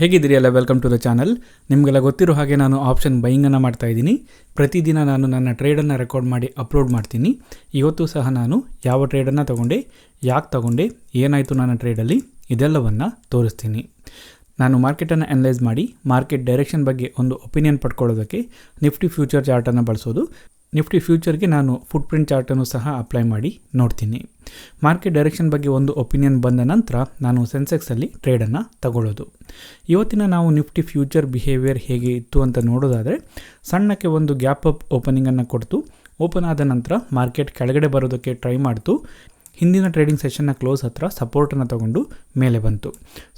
ಹೇಗಿದ್ದೀರಿ ಎಲ್ಲ welcome to the channel ನಿಮಗೆಲ್ಲ ಗೊತ್ತಿರೋ ಹಾಗೆ ನಾನು ಆಪ್ಷನ್ ಬೈಯಿಂಗನ್ನು ಮಾಡ್ತಾ ಇದ್ದೀನಿ. ಪ್ರತಿದಿನ ನಾನು ನನ್ನ ಟ್ರೇಡನ್ನು ರೆಕಾರ್ಡ್ ಮಾಡಿ ಅಪ್ಲೋಡ್ ಮಾಡ್ತೀನಿ. ಇವತ್ತು ಸಹ ನಾನು ಯಾವ ಟ್ರೇಡನ್ನು ತಗೊಂಡೆ, ಯಾಕೆ ತಗೊಂಡೆ, ಏನಾಯಿತು ನನ್ನ ಟ್ರೇಡಲ್ಲಿ ಇದೆಲ್ಲವನ್ನು ತೋರಿಸ್ತೀನಿ. ನಾನು ಮಾರ್ಕೆಟನ್ನು ಅನಲೈಸ್ ಮಾಡಿ ಮಾರ್ಕೆಟ್ ಡೈರೆಕ್ಷನ್ ಬಗ್ಗೆ ಒಂದು ಒಪಿನಿಯನ್ ಪಡ್ಕೊಳ್ಳೋದಕ್ಕೆ ನಿಫ್ಟಿ ಫ್ಯೂಚರ್ ಚಾರ್ಟನ್ನು ಬಳಸೋದು. ನಿಫ್ಟಿ ಫ್ಯೂಚರ್ಗೆ ನಾನು ಫುಟ್ ಪ್ರಿಂಟ್ ಚಾರ್ಟನ್ನು ಸಹ ಅಪ್ಲೈ ಮಾಡಿ ನೋಡ್ತೀನಿ. ಮಾರ್ಕೆಟ್ ಡೈರೆಕ್ಷನ್ ಬಗ್ಗೆ ಒಂದು ಒಪಿನಿಯನ್ ಬಂದ ನಂತರ ನಾನು ಸೆನ್ಸೆಕ್ಸಲ್ಲಿ ಟ್ರೇಡನ್ನು ತಗೊಳ್ಳೋದು. ಇವತ್ತಿನ ನಾವು ನಿಫ್ಟಿ ಫ್ಯೂಚರ್ ಬಿಹೇವಿಯರ್ ಹೇಗೆ ಇತ್ತು ಅಂತ ನೋಡೋದಾದರೆ, ಸಣ್ಣಕ್ಕೆ ಒಂದು ಗ್ಯಾಪ್ ಅಪ್ ಓಪನಿಂಗನ್ನು ಕೊಡ್ತು. ಓಪನ್ ಆದ ನಂತರ ಮಾರ್ಕೆಟ್ ಕೆಳಗಡೆ ಬರೋದಕ್ಕೆ ಟ್ರೈ ಮಾಡ್ತು. ಹಿಂದಿನ ಟ್ರೇಡಿಂಗ್ ಸೆಷನ್ನ ಕ್ಲೋಸ್ ಹತ್ರ ಸಪೋರ್ಟನ್ನು ತಗೊಂಡು ಮೇಲೆ ಬಂತು.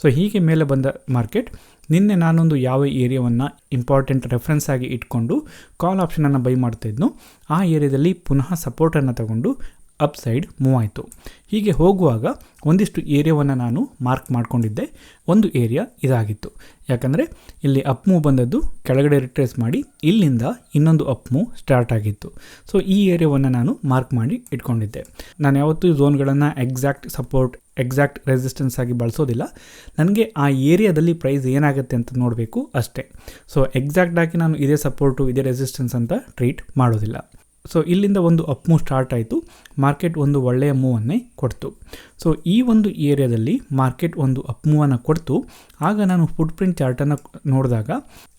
ಸೊ ಹೀಗೆ ಮೇಲೆ ಬಂದ ಮಾರ್ಕೆಟ್ ನಿನ್ನೆ ನಾನೊಂದು ಯಾವ ಏರಿಯಾವನ್ನು ಇಂಪಾರ್ಟೆಂಟ್ ರೆಫರೆನ್ಸ್ ಆಗಿ ಇಟ್ಕೊಂಡು ಕಾಲ್ ಆಪ್ಷನನ್ನು ಬೈ ಮಾಡ್ತಾಯಿದ್ನು ಆ ಏರಿಯಾದಲ್ಲಿ ಪುನಃ ಸಪೋರ್ಟನ್ನು ತಗೊಂಡು ಅಪ್ ಸೈಡ್ ಮೂವ್ ಆಯಿತು. ಹೀಗೆ ಹೋಗುವಾಗ ಒಂದಿಷ್ಟು ಏರಿಯಾವನ್ನು ನಾನು ಮಾರ್ಕ್ ಮಾಡ್ಕೊಂಡಿದ್ದೆ. ಒಂದು ಏರಿಯಾ ಇದಾಗಿತ್ತು. ಯಾಕಂದರೆ ಇಲ್ಲಿ ಅಪ್ ಮೂವ್ ಬಂದದ್ದು ಕೆಳಗಡೆ ರಿಟ್ರೇಸ್ ಮಾಡಿ ಇಲ್ಲಿಂದ ಇನ್ನೊಂದು ಅಪ್ ಮೂವ್ ಸ್ಟಾರ್ಟ್ ಆಗಿತ್ತು. ಸೊ ಈ ಏರಿಯಾವನ್ನು ನಾನು ಮಾರ್ಕ್ ಮಾಡಿ ಇಟ್ಕೊಂಡಿದ್ದೆ. ನಾನು ಯಾವತ್ತೂ ಝೋನ್ಗಳನ್ನು ಎಕ್ಸಾಕ್ಟ್ ಸಪೋರ್ಟ್ ಎಕ್ಸಾಕ್ಟ್ ರೆಸಿಸ್ಟೆನ್ಸ್ ಆಗಿ ಬಳಸೋದಿಲ್ಲ. ನನಗೆ ಆ ಏರಿಯಾದಲ್ಲಿ ಪ್ರೈಸ್ ಏನಾಗುತ್ತೆ ಅಂತ ನೋಡಬೇಕು ಅಷ್ಟೇ. ಸೊ ಎಕ್ಸಾಕ್ಟಾಗಿ ನಾನು ಇದೇ ಸಪೋರ್ಟು ಇದೇ ರೆಸಿಸ್ಟೆನ್ಸ್ ಅಂತ ಟ್ರೀಟ್ ಮಾಡೋದಿಲ್ಲ. ಸೊ ಇಲ್ಲಿಂದ ಒಂದು ಅಪ್ ಮೂವ್ ಸ್ಟಾರ್ಟ್ ಆಯಿತು. ಮಾರ್ಕೆಟ್ ಒಂದು ಒಳ್ಳೆಯ ಮೂವನ್ನೇ ಕೊಡ್ತು. ಸೊ ಈ ಒಂದು ಏರಿಯಾದಲ್ಲಿ ಮಾರ್ಕೆಟ್ ಒಂದು ಅಪ್ ಮೂವನ್ನು ಕೊಡ್ತು. ಆಗ ನಾನು ಫುಟ್ ಪ್ರಿಂಟ್ ಚಾರ್ಟನ್ನು ನೋಡಿದಾಗ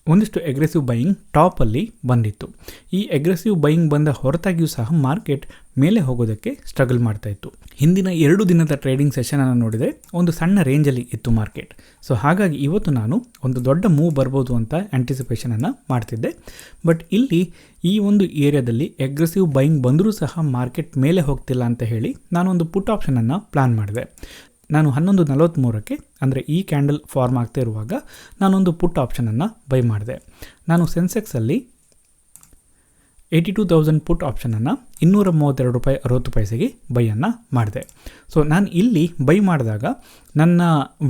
ಒಂದಿಷ್ಟು ಎಗ್ರೆಸಿವ್ ಬೈಯಿಂಗ್ ಟಾಪಲ್ಲಿ ಬಂದಿತ್ತು. ಈ ಎಗ್ರೆಸಿವ್ ಬೈಯಿಂಗ್ ಬಂದ ಹೊರತಾಗಿಯೂ ಸಹ ಮಾರ್ಕೆಟ್ ಮೇಲೆ ಹೋಗೋದಕ್ಕೆ ಸ್ಟ್ರಗಲ್ ಮಾಡ್ತಾ ಇತ್ತು. ಹಿಂದಿನ ಎರಡು ದಿನದ ಟ್ರೇಡಿಂಗ್ ಸೆಷನನ್ನು ನೋಡಿದರೆ ಒಂದು ಸಣ್ಣ ರೇಂಜಲ್ಲಿ ಇತ್ತು ಮಾರ್ಕೆಟ್ ಸೊ ಹಾಗಾಗಿ ಇವತ್ತು ನಾನು ಒಂದು ದೊಡ್ಡ ಮೂವ್ ಬರ್ಬೋದು ಅಂತ ಆ್ಯಂಟಿಸಿಪೇಷನನ್ನು ಮಾಡ್ತಿದ್ದೆ. ಬಟ್ ಇಲ್ಲಿ ಈ ಒಂದು ಏರಿಯಾದಲ್ಲಿ ಎಗ್ರೆಸಿವ್ ಬೈಯಿಂಗ್ ಬಂದರೂ ಸಹ ಮಾರ್ಕೆಟ್ ಮೇಲೆ ಹೋಗ್ತಿಲ್ಲ ಅಂತ ಹೇಳಿ ನಾನೊಂದು ಪುಟ್ ಆಪ್ಷನನ್ನು ಪ್ಲ್ಯಾನ್ ಮಾಡಿದೆ. ನಾನು ಹನ್ನೊಂದು ನಲವತ್ತ್ಮೂರಕ್ಕೆ ಅಂದರೆ ಈ ಕ್ಯಾಂಡಲ್ ಫಾರ್ಮ್ ಆಗ್ತಾ ಇರುವಾಗ ನಾನೊಂದು ಪುಟ್ ಆಪ್ಷನನ್ನು ಬೈ ಮಾಡಿದೆ. ನಾನು ಸೆನ್ಸೆಕ್ಸಲ್ಲಿ ಏಯ್ಟಿ ಟು ತೌಸಂಡ್ ಪುಟ್ ಆಪ್ಷನನ್ನು ಇನ್ನೂರ ಮೂವತ್ತೆರಡು ರೂಪಾಯಿ, ಅರವತ್ತು ಪೈಸೆಗೆ ಬೈಯನ್ನು ಮಾಡಿದೆ. ಸೊ ನಾನು ಇಲ್ಲಿ ಬೈ ಮಾಡಿದಾಗ ನನ್ನ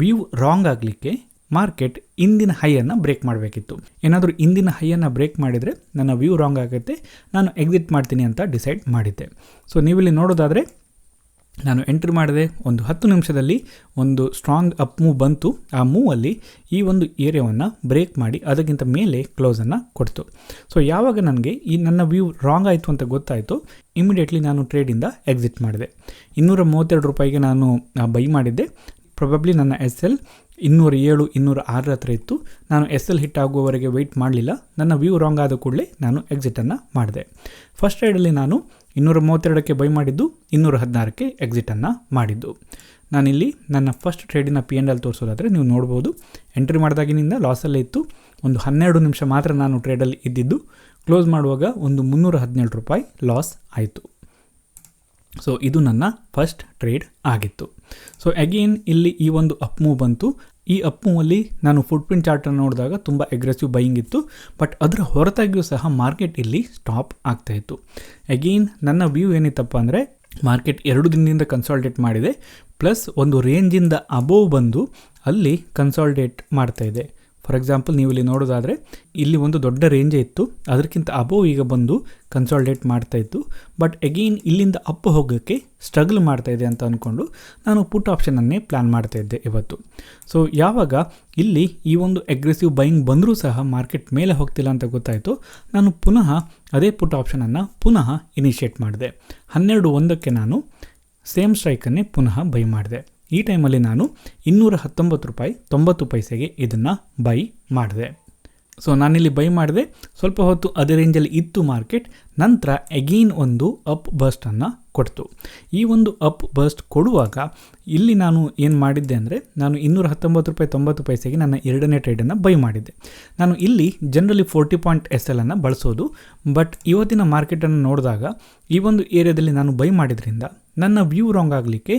ವ್ಯೂ ರಾಂಗ್ ಆಗಲಿಕ್ಕೆ ಮಾರ್ಕೆಟ್ ಇಂದಿನ ಹೈಯನ್ನು ಬ್ರೇಕ್ ಮಾಡಬೇಕಿತ್ತು. ಏನಾದರೂ ಇಂದಿನ ಹೈಯನ್ನು ಬ್ರೇಕ್ ಮಾಡಿದರೆ ನನ್ನ ವ್ಯೂ ರಾಂಗ್ ಆಗುತ್ತೆ, ನಾನು ಎಕ್ಸಿಟ್ ಮಾಡ್ತೀನಿ ಅಂತ ಡಿಸೈಡ್ ಮಾಡಿದ್ದೆ. ಸೊ ನೀವಿಲ್ಲಿ ನೋಡೋದಾದರೆ ನಾನು ಎಂಟ್ರಿ ಮಾಡಿದೆ ಒಂದು ಹತ್ತು ನಿಮಿಷದಲ್ಲಿ ಒಂದು ಸ್ಟ್ರಾಂಗ್ ಅಪ್ ಮೂವ್ ಬಂತು. ಆ ಮೂವಲ್ಲಿ ಈ ಒಂದು ಏರಿಯಾವನ್ನು ಬ್ರೇಕ್ ಮಾಡಿ ಅದಕ್ಕಿಂತ ಮೇಲೆ ಕ್ಲೋಸನ್ನು ಕೊಡ್ತು. ಸೊ ಯಾವಾಗ ನನಗೆ ಈ ನನ್ನ ವ್ಯೂ ರಾಂಗ್ ಆಯಿತು ಅಂತ ಗೊತ್ತಾಯಿತು ಇಮಿಡಿಯೇಟ್ಲಿ ನಾನು ಟ್ರೇಡಿಂದ ಎಕ್ಸಿಟ್ ಮಾಡಿದೆ. ಇನ್ನೂರ ಮೂವತ್ತೆರಡು ರೂಪಾಯಿಗೆ ನಾನು ಬೈ ಮಾಡಿದ್ದೆ. ಪ್ರೊಬಬ್ಲಿ ನನ್ನ ಎಸ್ ಎಲ್ ಇನ್ನೂರ ಏಳು, ಇನ್ನೂರ ಆರರ ಹತ್ರ ಇತ್ತು. ನಾನು ಎಸ್ ಎಲ್ ಹಿಟ್ ಆಗುವವರೆಗೆ ವೆಯ್ಟ್ ಮಾಡಲಿಲ್ಲ. ನನ್ನ ವ್ಯೂ ರಾಂಗ್ ಆದ ಕೂಡಲೇ ನಾನು ಎಕ್ಸಿಟನ್ನು ಮಾಡಿದೆ. ಫಸ್ಟ್ ರೈಡಲ್ಲಿ ನಾನು ಇನ್ನೂರ ಮೂವತ್ತೆರಡಕ್ಕೆ ಬೈ ಮಾಡಿದ್ದು ಇನ್ನೂರ ಹದಿನಾರಕ್ಕೆ ಎಕ್ಸಿಟನ್ನು ಮಾಡಿದ್ದು. ನಾನಿಲ್ಲಿ ನನ್ನ ಫಸ್ಟ್ ಟ್ರೇಡಿನ ಪಿ ಎನ್ ಎಲ್ ತೋರಿಸೋದಾದರೆ ನೀವು ನೋಡ್ಬೋದು. ಎಂಟ್ರಿ ಮಾಡಿದಾಗಿನಿಂದ ಲಾಸಲ್ಲೇ ಇತ್ತು. ಒಂದು ಹನ್ನೆರಡು ನಿಮಿಷ ಮಾತ್ರ ನಾನು ಟ್ರೇಡಲ್ಲಿ ಇದ್ದಿದ್ದು. ಕ್ಲೋಸ್ ಮಾಡುವಾಗ ಒಂದು ಮುನ್ನೂರ ಹದಿನೇಳು ರೂಪಾಯಿ ಲಾಸ್ ಆಯಿತು. ಸೊ ಇದು ನನ್ನ ಫಸ್ಟ್ ಟ್ರೇಡ್ ಆಗಿತ್ತು. ಸೊ ಅಗೇನ್ ಇಲ್ಲಿ ಈ ಒಂದು ಅಪ್ ಮೂವ್ ಬಂತು. ಈ ಅಪ್ಪುವಲ್ಲಿ ನಾನು ಫುಟ್ ಪ್ರಿಂಟ್ ಚಾರ್ಟನ್ನು ನೋಡಿದಾಗ ತುಂಬ ಎಗ್ರೆಸಿವ್ ಬೈಯಿಂಗ್ ಇತ್ತು ಬಟ್ ಅದರ ಹೊರತಾಗಿಯೂ ಸಹ ಮಾರ್ಕೆಟ್ ಇಲ್ಲಿ ಸ್ಟಾಪ್ ಆಗ್ತಾಯಿತ್ತು ಅಗೇನ್ ನನ್ನ ವ್ಯೂ ಏನಿತ್ತಪ್ಪ ಅಂದರೆ ಮಾರ್ಕೆಟ್ ಎರಡು ದಿನದಿಂದ ಕನ್ಸಾಲ್ಟೇಟ್ ಮಾಡಿದೆ ಪ್ಲಸ್ ಒಂದು ರೇಂಜಿಂದ ಅಬೋವ್ ಬಂದು ಅಲ್ಲಿ ಕನ್ಸಾಲ್ಟೇಟ್ ಮಾಡ್ತಾಯಿದೆ ಫಾರ್ ಎಕ್ಸಾಂಪಲ್ ನೀವು ಇಲ್ಲಿ ನೋಡೋದಾದರೆ, ಇಲ್ಲಿ ಒಂದು ದೊಡ್ಡ ರೇಂಜೇ ಇತ್ತು. ಅದಕ್ಕಿಂತ ಅಬೋವ್ ಈಗ ಬಂದು ಕನ್ಸಾಲ್ಡೇಟ್ ಮಾಡ್ತಾ ಇತ್ತು. ಬಟ್ ಅಗೇನ್ ಇಲ್ಲಿಂದ ಅಪ್ ಹೋಗೋಕ್ಕೆ ಸ್ಟ್ರಗಲ್ ಮಾಡ್ತಾ ಇದೆ ಅಂತ ಅಂದ್ಕೊಂಡು ನಾನು ಪುಟ್ ಆಪ್ಷನನ್ನೇ ಪ್ಲ್ಯಾನ್ ಮಾಡ್ತಾ ಇದ್ದೆ ಇವತ್ತು. ಸೊ ಯಾವಾಗ ಇಲ್ಲಿ ಈ ಒಂದು ಅಗ್ರೆಸಿವ್ ಬೈಯಿಂಗ್ ಬಂದರೂ ಸಹ ಮಾರ್ಕೆಟ್ ಮೇಲೆ ಹೋಗ್ತಿಲ್ಲ ಅಂತ ಗೊತ್ತಾಯಿತು. ನಾನು ಪುನಃ ಅದೇ ಪುಟ್ ಆಪ್ಷನನ್ನು ಪುನಃ ಇನಿಷಿಯೇಟ್ ಮಾಡಿದೆ. ಹನ್ನೆರಡು ಒಂದಕ್ಕೆ ನಾನು ಸೇಮ್ ಸ್ಟ್ರೈಕನ್ನೇ ಪುನಃ ಬೈ ಮಾಡಿದೆ. ಈ ಟೈಮಲ್ಲಿ ನಾನು ಇನ್ನೂರ ಹತ್ತೊಂಬತ್ತು ರೂಪಾಯಿ ತೊಂಬತ್ತು ಪೈಸೆಗೆ ಇದನ್ನು ಬೈ ಮಾಡಿದೆ. ಸೊ ನಾನಿಲ್ಲಿ ಬೈ ಮಾಡಿದೆ. ಸ್ವಲ್ಪ ಹೊತ್ತು ಅದೇ ರೇಂಜಲ್ಲಿ ಇತ್ತು ಮಾರ್ಕೆಟ್ ನಂತರ ಎಗೈನ್ ಒಂದು ಅಪ್ ಬಸ್ಟನ್ನು ಕೊಡ್ತು. ಈ ಒಂದು ಅಪ್ ಬಸ್ಟ್ ಕೊಡುವಾಗ ಇಲ್ಲಿ ನಾನು ಏನು ಮಾಡಿದ್ದೆ ಅಂದರೆ ನಾನು ಇನ್ನೂರ ಹತ್ತೊಂಬತ್ತು ರೂಪಾಯಿ ತೊಂಬತ್ತು ಪೈಸೆಗೆ ನನ್ನ ಎರಡನೇ ಟ್ರೇಡನ್ನು ಬೈ ಮಾಡಿದ್ದೆ. ನಾನು ಇಲ್ಲಿ generally forty point S L ಅನ್ನು ಬಳಸೋದು. ಬಟ್ ಇವತ್ತಿನ ಮಾರ್ಕೆಟನ್ನು ನೋಡಿದಾಗ ಈ ಒಂದು ಏರಿಯಾದಲ್ಲಿ ನಾನು ಬೈ ಮಾಡಿದ್ರಿಂದ ನನ್ನ ವ್ಯೂ ರಾಂಗ್ ಆಗಲಿಕ್ಕೆ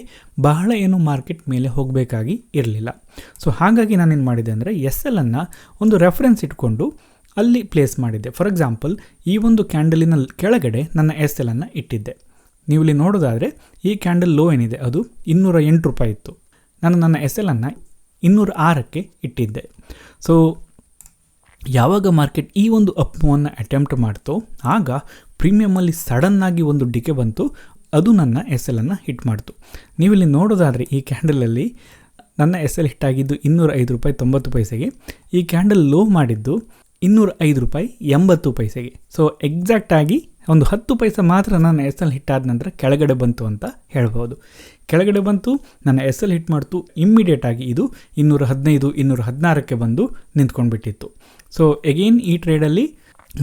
ಬಹಳ ಏನು ಮಾರ್ಕೆಟ್ ಮೇಲೆ ಹೋಗಬೇಕಾಗಿ ಇರಲಿಲ್ಲ. ಸೊ ಹಾಗಾಗಿ ನಾನೇನು ಮಾಡಿದೆ ಅಂದರೆ ಎಸ್ ಎಲ್ ಅನ್ನು ಒಂದು ರೆಫರೆನ್ಸ್ ಇಟ್ಕೊಂಡು ಅಲ್ಲಿ ಪ್ಲೇಸ್ ಮಾಡಿದ್ದೆ. ಫಾರ್ ಎಕ್ಸಾಂಪಲ್ ಈ ಒಂದು ಕ್ಯಾಂಡಲಿನ ಕೆಳಗಡೆ ನನ್ನ ಎಸ್ ಅನ್ನು ಇಟ್ಟಿದ್ದೆ. ನೀವು ಇಲ್ಲಿ ನೋಡೋದಾದರೆ, ಈ ಕ್ಯಾಂಡಲ್ ಲೋ ಏನಿದೆ, ಅದು ಇನ್ನೂರ ಎಂಟು ರೂಪಾಯಿ ಇತ್ತು. ನಾನು ನನ್ನ ಎಸ್ ಅನ್ನು ಇನ್ನೂರ ಆರಕ್ಕೆ ಇಟ್ಟಿದ್ದೆ. ಸೊ ಯಾವಾಗ ಮಾರ್ಕೆಟ್ ಈ ಒಂದು ಅಪ್ ಮೂವನ್ನು ಅಟೆಂಪ್ಟ್ ಮಾಡ್ತೋ, ಆಗ ಪ್ರೀಮಿಯಮಲ್ಲಿ ಸಡನ್ನಾಗಿ ಒಂದು ಡಿಕೆ ಬಂತು, ಅದು ನನ್ನ ಎಸ್ ಅನ್ನು ಹಿಟ್ ಮಾಡ್ತು. ನೀವಿಲ್ಲಿ ನೋಡೋದಾದರೆ, ಈ ಕ್ಯಾಂಡಲಲ್ಲಿ ನನ್ನ ಎಸ್ ಎಲ್ ಹಿಟ್ ಆಗಿದ್ದು ಇನ್ನೂರ ಐದು ರೂಪಾಯಿ ತೊಂಬತ್ತು ಪೈಸೆಗೆ. ಈ ಕ್ಯಾಂಡಲ್ ಲೋ ಮಾಡಿದ್ದು ಇನ್ನೂರ ಐದು ರೂಪಾಯಿ, ಎಂಬತ್ತು ಪೈಸೆಗೆ. ಸೊ ಎಕ್ಸಾಕ್ಟಾಗಿ ಒಂದು ಹತ್ತು ಪೈಸೆ ಮಾತ್ರ ನನ್ನ ಎಸ್ ಎಲ್ ಹಿಟ್ ಆದ ನಂತರ ಕೆಳಗಡೆ ಬಂತು ಅಂತ ಹೇಳ್ಬೋದು. ಕೆಳಗಡೆ ಬಂತು, ನನ್ನ ಎಸ್ ಎಲ್ ಹಿಟ್ ಮಾಡ್ತು ಇಮ್ಮಿಡಿಯೇಟಾಗಿ ಇದು ಇನ್ನೂರ ಹದಿನೈದು ಇನ್ನೂರ ಹದಿನಾರಕ್ಕೆ ಬಂದು ನಿಂತ್ಕೊಂಡ್ಬಿಟ್ಟಿತ್ತು. ಸೊ ಎಗೇನ್ ಈ ಟ್ರೇಡಲ್ಲಿ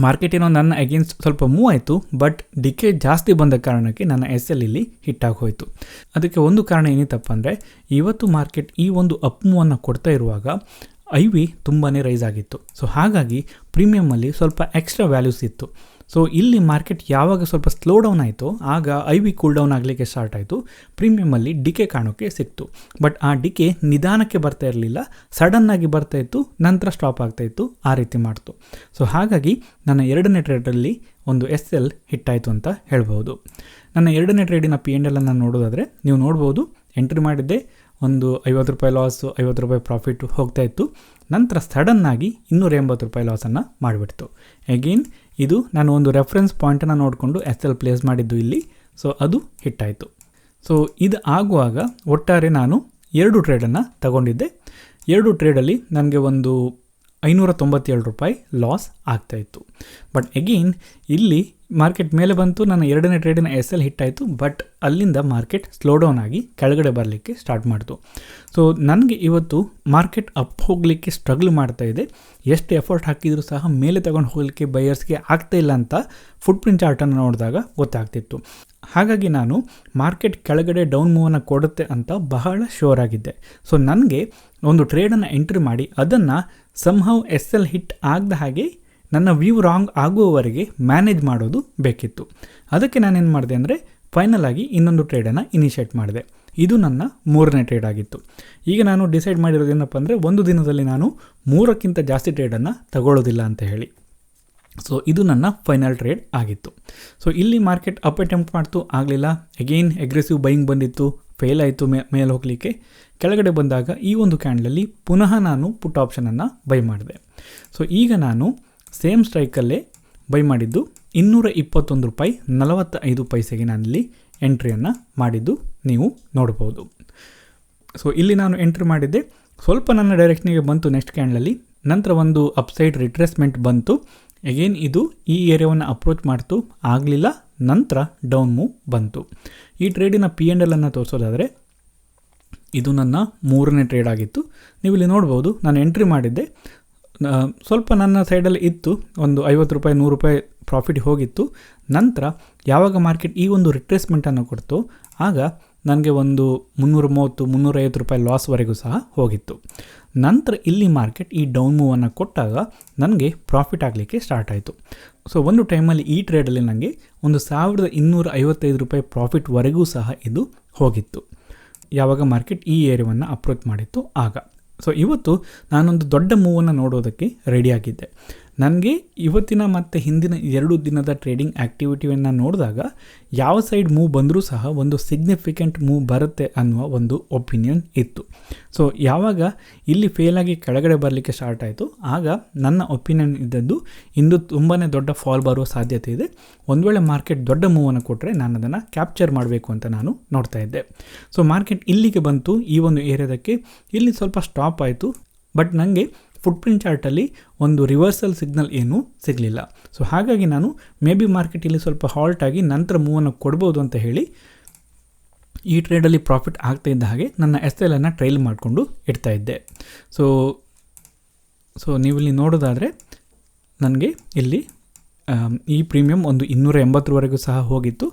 ಮಾರ್ಕೆಟ್ ಏನೋ ನನ್ನ ಅಗೇನ್ಸ್ಟ್ ಸ್ವಲ್ಪ ಮೂವ್ ಆಯಿತು ಬಟ್ ಡಿಕೆ ಜಾಸ್ತಿ ಬಂದ ಕಾರಣಕ್ಕೆ ನನ್ನ ಎಸ್ ಎಲ್ ಇಲ್ಲಿ ಹಿಟ್ಟಾಗಿ ಹೋಯಿತು. ಅದಕ್ಕೆ ಒಂದು ಕಾರಣ ಏನಿತ್ತಪ್ಪ ಅಂದರೆ, ಇವತ್ತು ಮಾರ್ಕೆಟ್ ಈ ಒಂದು ಅಪ್ ಮೂವನ್ನು ಕೊಡ್ತಾ ಇರುವಾಗ ಐ ವಿ ತುಂಬಾ ರೈಸ್ ಆಗಿತ್ತು. ಸೊ ಹಾಗಾಗಿ ಪ್ರೀಮಿಯಮಲ್ಲಿ ಸ್ವಲ್ಪ ಎಕ್ಸ್ಟ್ರಾ ವ್ಯಾಲ್ಯೂಸ್ ಇತ್ತು. ಸೊ ಇಲ್ಲಿ ಮಾರ್ಕೆಟ್ ಯಾವಾಗ ಸ್ವಲ್ಪ ಸ್ಲೋ ಡೌನ್ ಆಯಿತು, ಆಗ ಐ ವಿ ಕೂಲ್ ಡೌನ್ ಆಗಲಿಕ್ಕೆ ಸ್ಟಾರ್ಟ್ ಆಯಿತು. ಪ್ರೀಮಿಯಮಲ್ಲಿ ಡಿಕೆ ಕಾಣೋಕ್ಕೆ ಸಿಕ್ತು. ಬಟ್ ಆ ಡಿಕೆ ನಿಧಾನಕ್ಕೆ ಬರ್ತಾ ಇರಲಿಲ್ಲ. ಸಡನ್ನಾಗಿ ಬರ್ತಾ ಇತ್ತು. ನಂತರ ಸ್ಟಾಪ್ ಆಗ್ತಾ ಇತ್ತು. ಆ ರೀತಿ ಮಾಡ್ತು. ಸೊ ಹಾಗಾಗಿ ನನ್ನ ಎರಡನೇ ಟ್ರೇಡಲ್ಲಿ ಒಂದು ಎಸ್ ಎಲ್ ಹಿಟ್ಟಾಯಿತು ಅಂತ ಹೇಳ್ಬೋದು ನನ್ನ ಎರಡನೇ ಟ್ರೇಡಿನ ಪಿ ಎಂಡ್ ಎಲ್ಲನ್ನು ನೋಡೋದಾದರೆ, ನೀವು ನೋಡ್ಬೋದು ಎಂಟ್ರಿ ಮಾಡಿದ್ದೆ ಒಂದು ಐವತ್ತು ರೂಪಾಯಿ ಲಾಸು ಐವತ್ತು ರೂಪಾಯಿ ಪ್ರಾಫಿಟ್ ಹೋಗ್ತಾ ಇತ್ತು. ನಂತರ ಸಡನ್ನಾಗಿ ಇನ್ನೂರ ಎಂಬತ್ತು ರೂಪಾಯಿ ಲಾಸನ್ನು ಮಾಡಿಬಿಡ್ತು. ಎಗೇನ್ ಇದು ನಾನು ಒಂದು ರೆಫರೆನ್ಸ್ ಪಾಯಿಂಟನ್ನು ನೋಡಿಕೊಂಡು ಎಸ್ ಎಲ್ ಪ್ಲೇಸ್ ಮಾಡಿದ್ದು ಇಲ್ಲಿ. ಸೊ ಅದು ಹಿಟ್ಟಾಯಿತು. ಸೊ ಇದು ಆಗುವಾಗ ಒಟ್ಟಾರೆ ನಾನು ಎರಡು ಟ್ರೇಡನ್ನು ತಗೊಂಡಿದ್ದೆ. ಎರಡು ಟ್ರೇಡಲ್ಲಿ ನನಗೆ ಒಂದು ಐನೂರ ತೊಂಬತ್ತೇಳು ರೂಪಾಯಿ ಲಾಸ್ ಆಗ್ತಾಯಿತ್ತು ಬಟ್ ಎಗೇನ್ ಇಲ್ಲಿ ಮಾರ್ಕೆಟ್ ಮೇಲೆ ಬಂತು, ನನ್ನ ಎರಡನೇ ಟ್ರೇಡಿನ ಎಸ್ ಎಲ್ ಹಿಟ್ ಆಯಿತು ಬಟ್ ಅಲ್ಲಿಂದ ಮಾರ್ಕೆಟ್ ಸ್ಲೋ ಡೌನ್ ಆಗಿ ಕೆಳಗಡೆ ಬರಲಿಕ್ಕೆ ಸ್ಟಾರ್ಟ್ ಮಾಡಿತು. ಸೊ ನನಗೆ ಇವತ್ತು ಮಾರ್ಕೆಟ್ ಅಪ್ ಹೋಗಲಿಕ್ಕೆ ಸ್ಟ್ರಗಲ್ ಮಾಡ್ತಾ ಇದೆ. ಎಷ್ಟು ಎಫರ್ಟ್ ಹಾಕಿದರೂ ಸಹ ಮೇಲೆ ತಗೊಂಡು ಹೋಗಲಿಕ್ಕೆ ಬೈಯರ್ಸ್ಗೆ ಆಗ್ತಾ ಇಲ್ಲ ಅಂತ ಫುಟ್ ಪ್ರಿಂಟ್ ಚಾರ್ಟನ್ನು ನೋಡಿದಾಗ ಗೊತ್ತಾಗ್ತಿತ್ತು. ಹಾಗಾಗಿ ನಾನು ಮಾರ್ಕೆಟ್ ಕೆಳಗಡೆ ಡೌನ್ ಮೂವನ್ನು ಕೊಡುತ್ತೆ ಅಂತ ಬಹಳ ಶೋರ್ ಆಗಿದ್ದೆ. ಸೊ ನನಗೆ ಒಂದು ಟ್ರೇಡನ್ನು ಎಂಟ್ರಿ ಮಾಡಿ, ಅದನ್ನು ಸಂಹೌ ಎಸ್ ಎಲ್ ಹಿಟ್ ಆಗದ ಹಾಗೆ ನನ್ನ ವ್ಯೂ ರಾಂಗ್ ಆಗುವವರೆಗೆ ಮ್ಯಾನೇಜ್ ಮಾಡೋದು ಬೇಕಿತ್ತು. ಅದಕ್ಕೆ ನಾನೇನು ಮಾಡಿದೆ ಅಂದರೆ ಫೈನಲ್ ಆಗಿ ಇನ್ನೊಂದು ಟ್ರೇಡನ್ನು ಇನಿಷಿಯೇಟ್ ಮಾಡಿದೆ. ಇದು ನನ್ನ ಮೂರನೇ ಟ್ರೇಡ್ ಆಗಿತ್ತು. ಈಗ ನಾನು ಡಿಸೈಡ್ ಮಾಡಿರೋದೇನಪ್ಪ ಅಂದರೆ ಒಂದು ದಿನದಲ್ಲಿ ನಾನು ಮೂರಕ್ಕಿಂತ ಜಾಸ್ತಿ ಟ್ರೇಡನ್ನು ತಗೊಳ್ಳೋದಿಲ್ಲ ಅಂತ ಹೇಳಿ. ಸೊ ಇದು ನನ್ನ ಫೈನಲ್ ಟ್ರೇಡ್ ಆಗಿತ್ತು. ಸೊ ಇಲ್ಲಿ ಮಾರ್ಕೆಟ್ ಅಪ್ ಅಟೆಂಪ್ಟ್ ಮಾಡ್ತು, ಆಗಲಿಲ್ಲ. ಅಗೇನ್ ಅಗ್ರೆಸಿವ್ ಬೈಯಿಂಗ್ ಬಂದಿತ್ತು. ಫೇಲ್ ಆಯಿತು ಮೇ, ಮೇಲೆ ಹೋಗಲಿಕ್ಕೆ. ಕೆಳಗಡೆ ಬಂದಾಗ ಈ ಒಂದು ಕ್ಯಾಂಡಲಲ್ಲಿ ಪುನಃ ನಾನು ಪುಟ್ ಆಪ್ಷನನ್ನು ಬೈ ಮಾಡಿದೆ. ಸೊ ಈಗ ನಾನು ಸೇಮ್ ಸ್ಟ್ರೈಕಲ್ಲೇ ಬೈ ಮಾಡಿದ್ದು ಇನ್ನೂರ ಇಪ್ಪತ್ತೊಂದು ರೂಪಾಯಿ ನಲವತ್ತ ಐದು ಪೈಸೆಗೆ ನಾನಿಲ್ಲಿ ಎಂಟ್ರಿಯನ್ನು ಮಾಡಿದ್ದು ನೀವು ನೋಡ್ಬೋದು. ಸೊ ಇಲ್ಲಿ ನಾನು ಎಂಟ್ರಿ ಮಾಡಿದ್ದೆ. ಸ್ವಲ್ಪ ನನ್ನ ಡೈರೆಕ್ಷನಿಗೆ ಬಂತು ನೆಕ್ಸ್ಟ್ ಕ್ಯಾಂಡಲಲ್ಲಿ. ನಂತರ ಒಂದು ಅಪ್ಸೈಡ್ ರಿಟ್ರೇಸ್ಮೆಂಟ್ ಬಂತು. ಎಗೇನ್ ಇದು ಈ ಏರಿಯಾವನ್ನು ಅಪ್ರೋಚ್ ಮಾಡ್ತು. ಆಗಲಿಲ್ಲ. ನಂತರ ಡೌನ್ ಮೂವ್ ಬಂತು. ಈ ಟ್ರೇಡಿನ ಪಿ ಎಂಡ್ ಎಲ್ಲನ್ನು ತೋರಿಸೋದಾದರೆ, ಇದು ನನ್ನ ಮೂರನೇ ಟ್ರೇಡ್ ಆಗಿತ್ತು. ನೀವು ಇಲ್ಲಿ ನೋಡ್ಬೋದು, ನಾನು ಎಂಟ್ರಿ ಮಾಡಿದ್ದೆ. ಸ್ವಲ್ಪ ನನ್ನ ಸೈಡಲ್ಲಿ ಇತ್ತು, ಒಂದು ಐವತ್ತು ರೂಪಾಯಿ, ನೂರು ರೂಪಾಯಿ ಪ್ರಾಫಿಟ್ ಹೋಗಿತ್ತು. ನಂತರ ಯಾವಾಗ ಮಾರ್ಕೆಟ್ ಈ ಒಂದು ರಿಟ್ರೇಸ್ಮೆಂಟನ್ನು ಕೊಡ್ತು, ಆಗ ನನಗೆ ಒಂದು ಮುನ್ನೂರ ಮೂವತ್ತು ಮುನ್ನೂರೈವತ್ತು ರೂಪಾಯಿ ಲಾಸ್ವರೆಗೂ ಸಹ ಹೋಗಿತ್ತು. ನಂತರ ಇಲ್ಲಿ ಮಾರ್ಕೆಟ್ ಈ ಡೌನ್ ಮೂವನ್ನು ಕೊಟ್ಟಾಗ ನನಗೆ ಪ್ರಾಫಿಟ್ ಆಗಲಿಕ್ಕೆ ಸ್ಟಾರ್ಟ್ ಆಯಿತು. ಸೊ ಒಂದು ಟೈಮಲ್ಲಿ ಈ ಟ್ರೇಡಲ್ಲಿ ನನಗೆ ಒಂದು ಸಾವಿರದ ಇನ್ನೂರ ಐವತ್ತೈದು ರೂಪಾಯಿ ಪ್ರಾಫಿಟ್ವರೆಗೂ ಸಹ ಇದು ಹೋಗಿತ್ತು. ಯಾವಾಗ ಮಾರ್ಕೆಟ್ ಈ ಏರಿಯಾವನ್ನು ಅಪ್ರೋಚ್ ಮಾಡಿತ್ತು, ಆಗ. ಸೊ ಇವತ್ತು ನಾನೊಂದು ದೊಡ್ಡ ಮೂವನ್ನು ನೋಡೋದಕ್ಕೆ ರೆಡಿಯಾಗಿದ್ದೆ ನನಗೆ ಇವತ್ತಿನ ಮತ್ತು ಹಿಂದಿನ ಎರಡು ದಿನದ ಟ್ರೇಡಿಂಗ್ ಆ್ಯಕ್ಟಿವಿಟಿಯನ್ನು ನೋಡಿದಾಗ ಯಾವ ಸೈಡ್ ಮೂವ್ ಬಂದರೂ ಸಹ ಒಂದು ಸಿಗ್ನಿಫಿಕೆಂಟ್ ಮೂವ್ ಬರುತ್ತೆ ಅನ್ನುವ ಒಂದು ಒಪಿನಿಯನ್ ಇತ್ತು. ಸೊ ಯಾವಾಗ ಇಲ್ಲಿ ಫೇಲಾಗಿ ಕೆಳಗಡೆ ಬರಲಿಕ್ಕೆ ಸ್ಟಾರ್ಟ್ ಆಯಿತು, ಆಗ ನನ್ನ ಒಪಿನಿಯನ್ ಇದ್ದದ್ದು ಇಂದು ತುಂಬಾ ದೊಡ್ಡ ಫಾಲ್ ಬರುವ ಸಾಧ್ಯತೆ ಇದೆ. ಒಂದು ವೇಳೆ ಮಾರ್ಕೆಟ್ ದೊಡ್ಡ ಮೂವನ್ನು ಕೊಟ್ಟರೆ ನಾನು ಅದನ್ನು ಕ್ಯಾಪ್ಚರ್ ಮಾಡಬೇಕು ಅಂತ ನಾನು ನೋಡ್ತಾ ಇದ್ದೆ. ಸೊ ಮಾರ್ಕೆಟ್ ಇಲ್ಲಿಗೆ ಬಂತು, ಈ ಒಂದು ಏರಿಯಾದಕ್ಕೆ. ಇಲ್ಲಿ ಸ್ವಲ್ಪ ಸ್ಟಾಪ್ ಆಯಿತು ಬಟ್ ನನಗೆ ಫುಟ್ ಪ್ರಿಂಟ್ ಚಾರ್ಟಲ್ಲಿ ಒಂದು ರಿವರ್ಸಲ್ ಸಿಗ್ನಲ್ ಏನೂ ಸಿಗಲಿಲ್ಲ. ಸೊ ಹಾಗಾಗಿ ನಾನು ಮೇ ಬಿ ಮಾರ್ಕೆಟ್ ಇಲ್ಲಿ ಸ್ವಲ್ಪ ಹಾಲ್ಟ್ ಆಗಿ ನಂತರ ಮೂವನ್ನು ಕೊಡ್ಬೋದು ಅಂತ ಹೇಳಿ ಈ ಟ್ರೇಡಲ್ಲಿ ಪ್ರಾಫಿಟ್ ಆಗ್ತಾ ಇದ್ದ ಹಾಗೆ ನನ್ನ ಎಸ್ ಎಲ್ ಅನ್ನು ಟ್ರೈಲ್ ಮಾಡಿಕೊಂಡು ಇಡ್ತಾ ಇದ್ದೆ. ಸೊ ಸೊ ನೀವಿಲ್ಲಿ ನೋಡೋದಾದರೆ, ನನಗೆ ಇಲ್ಲಿ ಈ ಪ್ರೀಮಿಯಂ ಒಂದು ಇನ್ನೂರ ಎಂಬತ್ತರವರೆಗೂ ಸಹ ಹೋಗಿತ್ತು.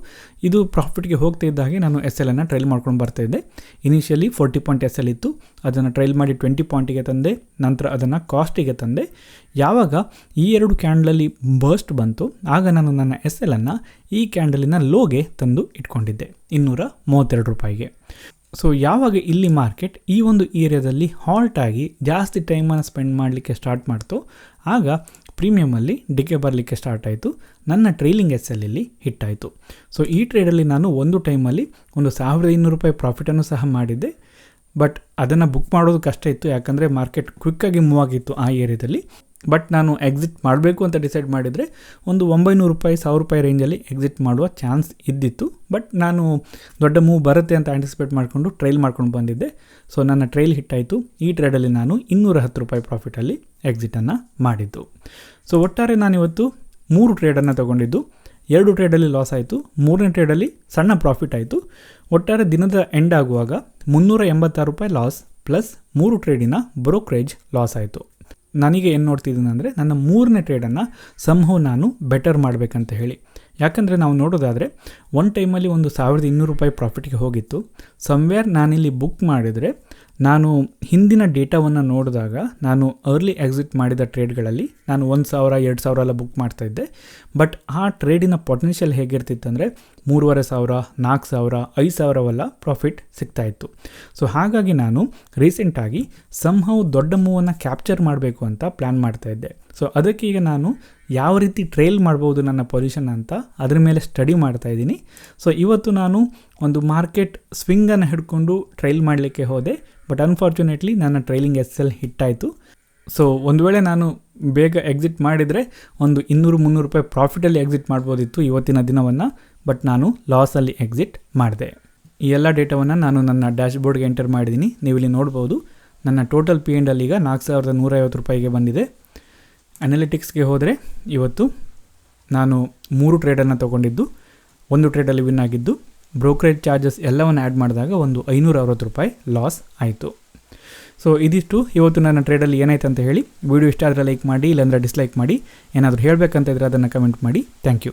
ಇದು ಪ್ರಾಫಿಟ್ಗೆ ಹೋಗ್ತಾ ಇದ್ದಾಗೆ ನಾನು ಎಸ್ ಎಲ್ ಅನ್ನು ಟ್ರೈಲ್ ಮಾಡ್ಕೊಂಡು ಬರ್ತಾ ಇದ್ದೆ. Initially forty point S L ಇತ್ತು. ಅದನ್ನು ಟ್ರೈಲ್ ಮಾಡಿ ಟ್ವೆಂಟಿ ಪಾಯಿಂಟಿಗೆ ತಂದೆ. ನಂತರ ಅದನ್ನು ಕಾಸ್ಟಿಗೆ ತಂದೆ. ಯಾವಾಗ ಈ ಎರಡು ಕ್ಯಾಂಡಲಲ್ಲಿ ಬರ್ಸ್ಟ್ ಬಂತು, ಆಗ ನಾನು ನನ್ನ ಎಸ್ ಎಲ್ ಅನ್ನು ಈ ಕ್ಯಾಂಡಲಿನ ಲೋಗೆ ತಂದು ಇಟ್ಕೊಂಡಿದ್ದೆ. ಇನ್ನೂರ ಮೂವತ್ತೆರಡು ರೂಪಾಯಿಗೆ. ಸೊ ಯಾವಾಗ ಇಲ್ಲಿ ಮಾರ್ಕೆಟ್ ಈ ಒಂದು ಏರಿಯಾದಲ್ಲಿ ಹಾಲ್ಟ್ ಆಗಿ ಜಾಸ್ತಿ ಟೈಮನ್ನು ಸ್ಪೆಂಡ್ ಮಾಡಲಿಕ್ಕೆ ಸ್ಟಾರ್ಟ್ ಮಾಡ್ತು, ಆಗ ಪ್ರೀಮಿಯಮಲ್ಲಿ ಡಿಕೆ ಬರಲಿಕ್ಕೆ ಸ್ಟಾರ್ಟ್ ಆಯಿತು. ನನ್ನ ಟ್ರೈಲಿಂಗ್ ಎಸ್ ಎಲ್ ಇಲ್ಲಿ ಹಿಟ್ ಆಯಿತು. ಸೊ ಈ ಟ್ರೇಡಲ್ಲಿ ನಾನು ಒಂದು ಟೈಮಲ್ಲಿ ಒಂದು ಸಾವಿರದ ಇನ್ನೂರು ರೂಪಾಯಿ ಪ್ರಾಫಿಟನ್ನು ಸಹ ಮಾಡಿದ್ದೆ. ಬಟ್ ಅದನ್ನು ಬುಕ್ ಮಾಡೋದು ಕಷ್ಟ ಇತ್ತು. ಯಾಕಂದರೆ ಮಾರ್ಕೆಟ್ ಕ್ವಿಕ್ಕಾಗಿ ಮೂವ್ ಆಗಿತ್ತು ಆ ಏರಿಯಾದಲ್ಲಿ ಬಟ್ ನಾನು ಎಕ್ಸಿಟ್ ಮಾಡಬೇಕು ಅಂತ ಡಿಸೈಡ್ ಮಾಡಿದರೆ ಒಂದು ಒಂಬೈನೂರು ರೂಪಾಯಿ, ಸಾವಿರ ರೂಪಾಯಿ ರೇಂಜಲ್ಲಿ ಎಕ್ಸಿಟ್ ಮಾಡುವ ಚಾನ್ಸ್ ಇದ್ದಿತ್ತು. ಬಟ್ ನಾನು ದೊಡ್ಡ ಮೂವ್ ಬರುತ್ತೆ ಅಂತ ಆಂಟಿಸಿಪೇಟ್ ಮಾಡಿಕೊಂಡು ಟ್ರೈಲ್ ಮಾಡ್ಕೊಂಡು ಬಂದಿದ್ದೆ. ಸೊ ನನ್ನ ಟ್ರೈಲ್ ಹಿಟ್ಟಾಯಿತು ಈ ಟ್ರೇಡಲ್ಲಿ ನಾನು ಇನ್ನೂರ ಹತ್ತು ರೂಪಾಯಿ ಪ್ರಾಫಿಟಲ್ಲಿ ಎಕ್ಸಿಟನ್ನು ಮಾಡಿದ್ದು. ಸೊ ಒಟ್ಟಾರೆ ನಾನಿವತ್ತು ಮೂರು ಟ್ರೇಡನ್ನು ತಗೊಂಡಿದ್ದು. ಎರಡು ಟ್ರೇಡಲ್ಲಿ ಲಾಸ್ ಆಯಿತು. ಮೂರನೇ ಟ್ರೇಡಲ್ಲಿ ಸಣ್ಣ ಪ್ರಾಫಿಟ್ ಆಯಿತು. ಒಟ್ಟಾರೆ ದಿನದ ಎಂಡ್ ಆಗುವಾಗ ಮುನ್ನೂರ ಎಂಬತ್ತಾರು ರೂಪಾಯಿ ಲಾಸ್ ಪ್ಲಸ್ ಮೂರು ಟ್ರೇಡಿನ ಬ್ರೋಕ್ರೇಜ್ ಲಾಸ್ ಆಯಿತು. ನನಗೆ ಏನು ನೋಡ್ತಿದ್ದೀನಿ ಅಂದರೆ ನನ್ನ ಮೂರನೇ ಟ್ರೇಡನ್ನು ಸಂಹವ್ ನಾನು ಬೆಟರ್ ಮಾಡಬೇಕಂತ ಹೇಳಿ. ಯಾಕಂದರೆ ನಾವು ನೋಡೋದಾದರೆ ಒನ್ ಟೈಮಲ್ಲಿ ಒಂದು ಸಾವಿರದ ಇನ್ನೂರು ರೂಪಾಯಿ ಪ್ರಾಫಿಟ್ಗೆ ಹೋಗಿತ್ತು. ಸಮ್ವೇರ್ ನಾನಿಲ್ಲಿ ಬುಕ್ ಮಾಡಿದರೆ ನಾನು ಹಿಂದಿನ ಡೇಟಾವನ್ನು ನೋಡಿದಾಗ ನಾನು ಅರ್ಲಿ ಎಕ್ಸಿಟ್ ಮಾಡಿದ ಟ್ರೇಡ್ಗಳಲ್ಲಿ ನಾನು ಒಂದು ಸಾವಿರ, ಎರಡು ಸಾವಿರ ಎಲ್ಲ ಬುಕ್ ಮಾಡ್ತಾಯಿದ್ದೆ ಬಟ್ ಆ ಟ್ರೇಡಿನ ಪೊಟೆನ್ಷಿಯಲ್ ಹೇಗಿರ್ತಿತ್ತು ಅಂದರೆ ಮೂರುವರೆ ಸಾವಿರ, ನಾಲ್ಕು ಸಾವಿರ, ಐದು ಸಾವಿರವೆಲ್ಲ ಪ್ರಾಫಿಟ್ ಸಿಗ್ತಾಯಿತ್ತು ಸೊ ಹಾಗಾಗಿ ನಾನು ರೀಸೆಂಟಾಗಿ ಸಂಹವು ದೊಡ್ಡ ಮೂವನ್ನು ಕ್ಯಾಪ್ಚರ್ ಮಾಡಬೇಕು ಅಂತ ಪ್ಲ್ಯಾನ್ ಮಾಡ್ತಾಯಿದ್ದೆ ಸೊ ಅದಕ್ಕೆ ಈಗ ನಾನು ಯಾವ ರೀತಿ ಟ್ರೈಲ್ ಮಾಡ್ಬೋದು ನನ್ನ ಪೊಸಿಷನ್ ಅಂತ ಅದ್ರ ಮೇಲೆ ಸ್ಟಡಿ ಮಾಡ್ತಾ ಇದ್ದೀನಿ. ಸೊ ಇವತ್ತು ನಾನು ಒಂದು ಮಾರ್ಕೆಟ್ ಸ್ವಿಂಗನ್ನು ಹಿಡ್ಕೊಂಡು ಟ್ರೈಲ್ ಮಾಡಲಿಕ್ಕೆ ಹೋದೆ ಬಟ್ ಅನ್ಫಾರ್ಚುನೇಟ್ಲಿ ನನ್ನ ಟ್ರೈಲಿಂಗ್ ಎಸ್ ಎಲ್ ಹಿಟ್ಟಾಯಿತು. ಸೊ ಒಂದು ವೇಳೆ ನಾನು ಬೇಗ ಎಕ್ಸಿಟ್ ಮಾಡಿದರೆ ಒಂದು ಇನ್ನೂರು, ಮುನ್ನೂರು ರೂಪಾಯಿ ಪ್ರಾಫಿಟಲ್ಲಿ ಎಕ್ಸಿಟ್ ಮಾಡ್ಬೋದಿತ್ತು ಇವತ್ತಿನ ದಿನವನ್ನು ಬಟ್ ನಾನು ಲಾಸಲ್ಲಿ ಎಕ್ಸಿಟ್ ಮಾಡಿದೆ. ಈ ಎಲ್ಲ ಡೇಟಾವನ್ನು ನಾನು ನನ್ನ ಡ್ಯಾಶ್ ಬೋರ್ಡ್ಗೆ ಎಂಟರ್ ಮಾಡಿದ್ದೀನಿ. ನೀವು ಇಲ್ಲಿ ನೋಡ್ಬೋದು, ನನ್ನ ಟೋಟಲ್ ಪಿ ಎಂಡಲ್ಲಿ ಈಗ ನಾಲ್ಕು ಸಾವಿರದ ನೂರೈವತ್ತು ರೂಪಾಯಿಗೆ ಬಂದಿದೆ. ಅನಾಲಿಟಿಕ್ಸ್ಗೆ ಹೋದರೆ ಇವತ್ತು ನಾನು ಮೂರು ಟ್ರೇಡನ್ನು ತೊಗೊಂಡಿದ್ದು. ಒಂದು ಟ್ರೇಡಲ್ಲಿ ವಿನ್ ಆಗಿದ್ದು. ಬ್ರೋಕರೇಜ್ ಚಾರ್ಜಸ್ ಎಲ್ಲವನ್ನು ಆ್ಯಡ್ ಮಾಡಿದಾಗ ಒಂದು ಐನೂರ ಅರವತ್ತು ರೂಪಾಯಿ ಲಾಸ್ ಆಯಿತು. ಸೊ ಇದಿಷ್ಟು. ಇವತ್ತು ನನ್ನ ಟ್ರೇಡಲ್ಲಿ ಏನಾಯ್ತು ಅಂತ ಹೇಳಿ. ವಿಡಿಯೋ ಇಷ್ಟ ಆದರೆ ಲೈಕ್ ಮಾಡಿ, ಇಲ್ಲಾಂದರೆ ಡಿಸ್ಲೈಕ್ ಮಾಡಿ. ಏನಾದರೂ ಹೇಳಬೇಕಂತ ಇದ್ದರೆ ಅದನ್ನು ಕಮೆಂಟ್ ಮಾಡಿ. Thank you